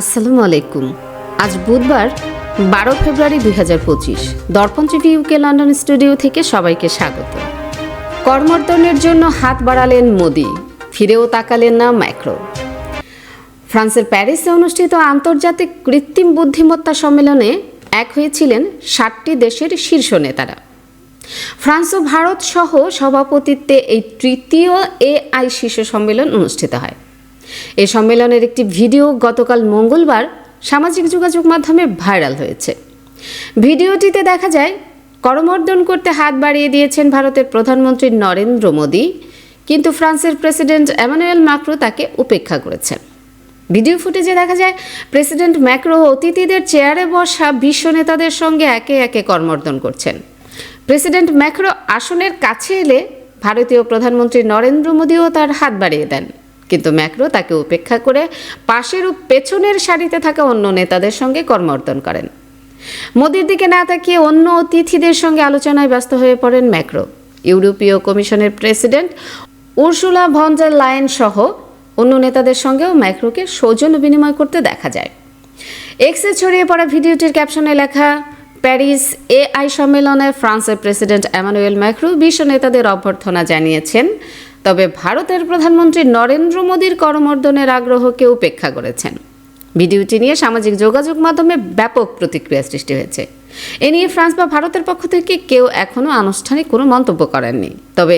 আসসালামু আলাইকুম। আজ বুধবার, বারো ফেব্রুয়ারি দুই হাজার পঁচিশ। দর্পণ টিভি ইউকে লন্ডন স্টুডিও থেকে সবাইকে স্বাগত। কর্মর্দনের জন্য হাত বাড়ালেন মোদি, ফিরেও তাকালেন না ম্যাক্রো। ফ্রান্সের প্যারিসে অনুষ্ঠিত আন্তর্জাতিক কৃত্রিম বুদ্ধিমত্তা সম্মেলনে এক হয়েছিলেন ষাটটি দেশের শীর্ষ নেতারা। ফ্রান্স ও ভারত সহ সভাপতিত্বে এই তৃতীয় এআই শীর্ষ সম্মেলন অনুষ্ঠিত হয়। এই সম্মেলনের একটি ভিডিও গতকাল মঙ্গলবার সামাজিক যোগাযোগ মাধ্যমে ভাইরাল হয়েছে। ভিডিওটিতে দেখা যায়, করমর্দন করতে হাত বাড়িয়ে দিয়েছেন ভারতের প্রধানমন্ত্রী নরেন্দ্র মোদী, কিন্তু ফ্রান্সের প্রেসিডেন্ট এমানুয়েল মাক্রো তাকে উপেক্ষা করেছেন। ভিডিও ফুটেজে দেখা যায়, প্রেসিডেন্ট ম্যাক্রো অতিথিদের চেয়ারে বসা বিশ্ব নেতাদের সঙ্গে একে একে করমর্দন করছেন। প্রেসিডেন্ট ম্যাক্রো আসনের কাছে এলে ভারতীয় প্রধানমন্ত্রী নরেন্দ্র মোদীও তার হাত বাড়িয়ে দেন। কিন্তু ম্যাক্রো তাকে উপেক্ষা করে পাশের ও পেছনের সারিতে থাকা অন্য নেতাদের সঙ্গে কর্মর্দন করেন। মোদির দিকে না তাকিয়ে অন্য অতিথিদের সঙ্গে আলোচনায় ব্যস্ত হয়ে পড়েন ম্যাক্রো। ইউরোপীয় কমিশনের প্রেসিডেন্ট উর্সুলা ভঞ্জার লায়ন সহ অন্য নেতাদের সঙ্গেও ম্যাক্রোকে সৌজন্য বিনিময় করতে দেখা যায়। এক্সে ছড়িয়ে পড়া ভিডিওটির ক্যাপশনে লেখা, প্যারিস এআই সম্মেলনে ফ্রান্সের প্রেসিডেন্ট এমানুয়েল ম্যাক্রো বিশ্ব নেতাদের অভ্যর্থনা জানিয়েছেন। তবে ভারতের প্রধানমন্ত্রী নরেন্দ্র মোদীর করমর্দনের আগ্রহকে উপেক্ষা করেছেন। ভিডিওটি নিয়ে সামাজিক যোগাযোগ মাধ্যমে ব্যাপক প্রতিক্রিয়া সৃষ্টি হয়েছে। এ নিয়ে ফ্রান্স বা ভারতের পক্ষ থেকে কেউ এখনও আনুষ্ঠানিক কোনো মন্তব্য করেননি। তবে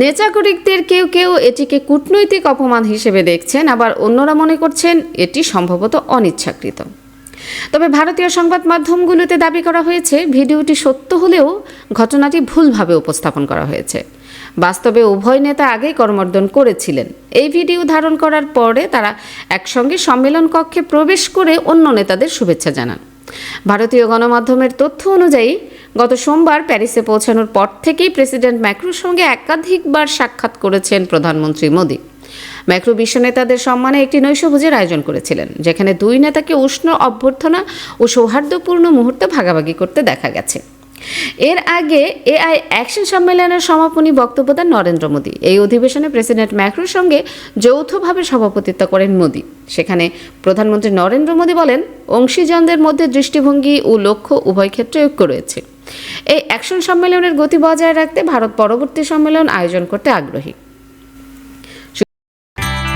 নেচাকরিকদের কেউ কেউ এটিকে কূটনৈতিক অপমান হিসেবে দেখছেন, আবার অন্যরা মনে করছেন এটি সম্ভবত অনিচ্ছাকৃত। তবে ভারতীয় সংবাদ মাধ্যমগুলোতে দাবি করা হয়েছে, ভিডিওটি সত্য হলেও ঘটনাটি ভুলভাবে উপস্থাপন করা হয়েছে। বাস্তবে উভয় নেতা আগেই করমর্দন করেছিলেন। এই ভিডিও ধারণ করার পরে তারা একসঙ্গে সম্মেলন কক্ষে প্রবেশ করে অন্য নেতাদের শুভেচ্ছা জানান। ভারতীয় গণমাধ্যমের তথ্য অনুযায়ী, গত সোমবার প্যারিসে পৌঁছানোর পর থেকেই প্রেসিডেন্ট ম্যাক্রোর সঙ্গে একাধিকবার সাক্ষাৎ করেছেন প্রধানমন্ত্রী মোদী। ম্যাক্রো বিশ্ব নেতাদের সম্মানে একটি নৈশভোজের আয়োজন করেছিলেন, যেখানে দুই নেতাকে উষ্ণ অভ্যর্থনা ও সৌহার্দ্যপূর্ণ মুহূর্ত ভাগাভাগি করতে দেখা গেছে। এর আগে এআই অ্যাকশন সম্মেলনের সমাপনী বক্তব্য দেন নরেন্দ্র মোদী। এই অধিবেশনে প্রেসিডেন্ট ম্যাক্রোর সঙ্গে যৌথভাবে সভাপতিত্ব করেন মোদী। সেখানে প্রধানমন্ত্রী নরেন্দ্র মোদী বলেন, অংশীজনদের মধ্যে দৃষ্টিভঙ্গি ও লক্ষ্য উভয় ক্ষেত্রে ঐক্য রয়েছে। এই অ্যাকশন সম্মেলনের গতি বজায় রাখতে ভারত পরবর্তী সম্মেলন আয়োজন করতে আগ্রহী।